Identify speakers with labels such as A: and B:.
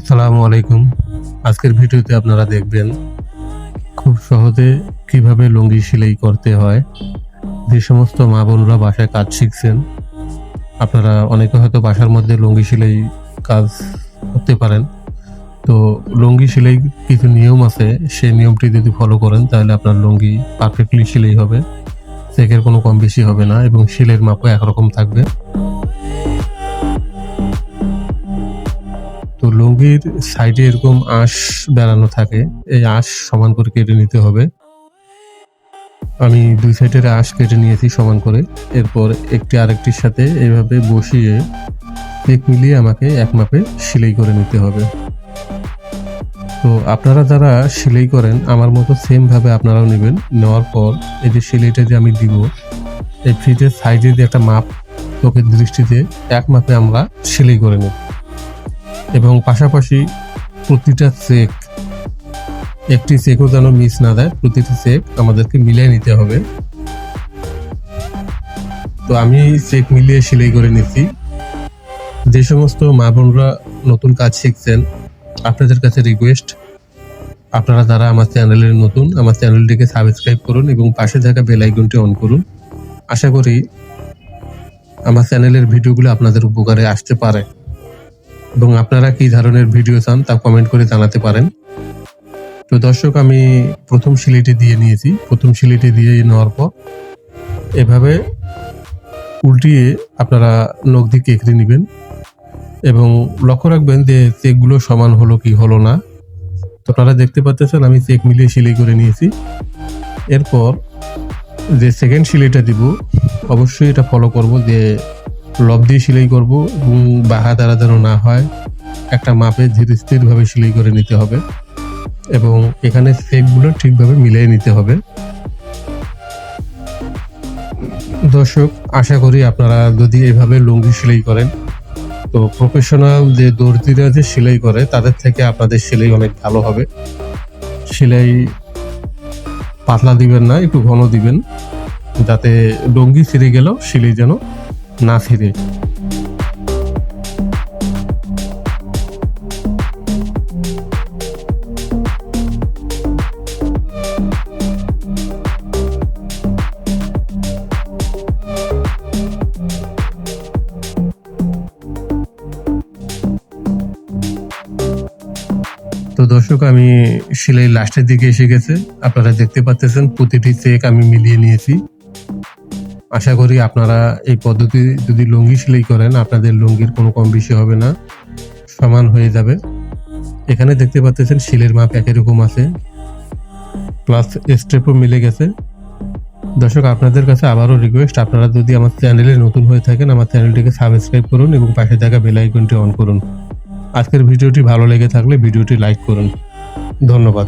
A: আসসালামু আলাইকুম। আজকের ভিডিওতে আপনারা দেখবেন খুব সহজে কীভাবে লুঙ্গি সেলাই করতে হয়। যে সমস্ত মা বোনরা বাসায় কাজ শিখছেন, আপনারা অনেকে হয়তো বাসার মধ্যে লুঙ্গি সেলাই কাজ করতে পারেন। তো লুঙ্গি সেলাই কিছু নিয়ম আছে, সেই নিয়মটি যদি ফলো করেন, তাহলে আপনার লুঙ্গি পারফেক্টলি সেলাই হবে। চেকের কোনো কম বেশি হবে না এবং সেলের মাপও একরকম থাকবে। লুঙ্গির সাইডে এরকম আঁশ বেড়ানো থাকে, এই আঁশ সমান করে কেটে নিতে হবে। আমি দুই সাইডের আঁশ কেটে নিয়েছি সমান করে। এরপর একটি আরেকটির সাথে এইভাবে বসিয়ে এক মিলিয়ে আমাকে এক মাপে সেলাই করে নিতে হবে। তো আপনারা যারা সেলাই করেন, আমার মতো সেমভাবে আপনারাও নেবেন। নেওয়ার পর এই যে সেলাইটা যে আমি দিব, এই ফ্রিজের সাইডে যে একটা মাপ, চোখের দৃষ্টিতে এক মাপে আমরা সেলাই করে নেব। এবং পাশাপাশি প্রতিটা চেক, একটি চেকও যেন মিস না দেয়, প্রতিটি চেক আমাদেরকে মিলিয়ে নিতে হবে। তো আমি চেক মিলিয়ে সেলাই করে নিচ্ছি। যে সমস্ত মা বোনরা নতুন কাজ শিখছেন, আপনাদের কাছে রিকোয়েস্ট আপনারা যারা আমার চ্যানেলের নতুন, আমার চ্যানেলটিকে সাবস্ক্রাইব করুন এবং পাশে থাকা বেল আইকনটি অন করুন। আশা করি আমার চ্যানেলের ভিডিওগুলো আপনাদের উপকারে আসতে পারে। এবং আপনারা কি ধরনের ভিডিও চান তা কমেন্ট করে জানাতে পারেন। তো দর্শক, আমি প্রথম সিলিটি দিয়ে নিয়েছি। প্রথম সিলিটি দিয়ে নেওয়ার পর এভাবে উল্টিয়ে আপনারা নখ দিয়ে কেকড়ে নেবেন এবং লক্ষ্য রাখবেন যে চেকগুলো সমান হলো কি হলো না। তো আপনারা দেখতে পাচ্ছেন, আমি চেক মিলিয়ে সিলাই করে নিয়েছি। এরপর যে সেকেন্ড সিলাইটা দিব, অবশ্যই এটা ফলো করব যে লব দিয়ে সেলাই করব এবং বাহা দ্বারা যেন না হয়, একটা মাপে ধীরে স্থিরভাবে সেলাই করে নিতে হবে এবং এখানে সেপগুলো ঠিকভাবে মিলিয়ে নিতে হবে। দর্শক, আশা করি আপনারা যদি এভাবে লুঙ্গি সেলাই করেন, তো প্রফেশনাল যে দর্জিরা যে সেলাই করে, তাদের থেকে আপনাদের সেলাই অনেক ভালো হবে। সেলাই পাতলা দিবেন না, একটু ঘন দিবেন, যাতে লুঙ্গি ছিঁড়ে গেলেও সেলাই যেন না ফিরে তো দর্শক, আমি সেলাই লাস্টের দিকে এসে গেছে। আপনারা দেখতে পাচ্ছেন প্রতিটি চেক আমি মিলিয়ে নিয়েছি। আশা করি আপনারা এই পদ্ধতি যদি লুঙ্গি সেলাই করেন, আপনাদের লুঙ্গির কোনো কম বেশি হবে না। সমান হয়ে যাবে। এখানে দেখতে পাচ্ছেন শিলের মাপ একই রকম আছে। প্লাস স্টেপও মিলে গেছে। দর্শক, আপনাদের কাছে আবারও রিকোয়েস্ট আপনারা যদি আমার চ্যানেলে নতুন হয়ে থাকেন, আমার চ্যানেলটিকে সাবস্ক্রাইব করুন এবং পাশে থাকা বেল আইকনটি অন করুন। আজকের ভিডিওটি ভালো লেগে থাকলে ভিডিওটি লাইক করুন। ধন্যবাদ।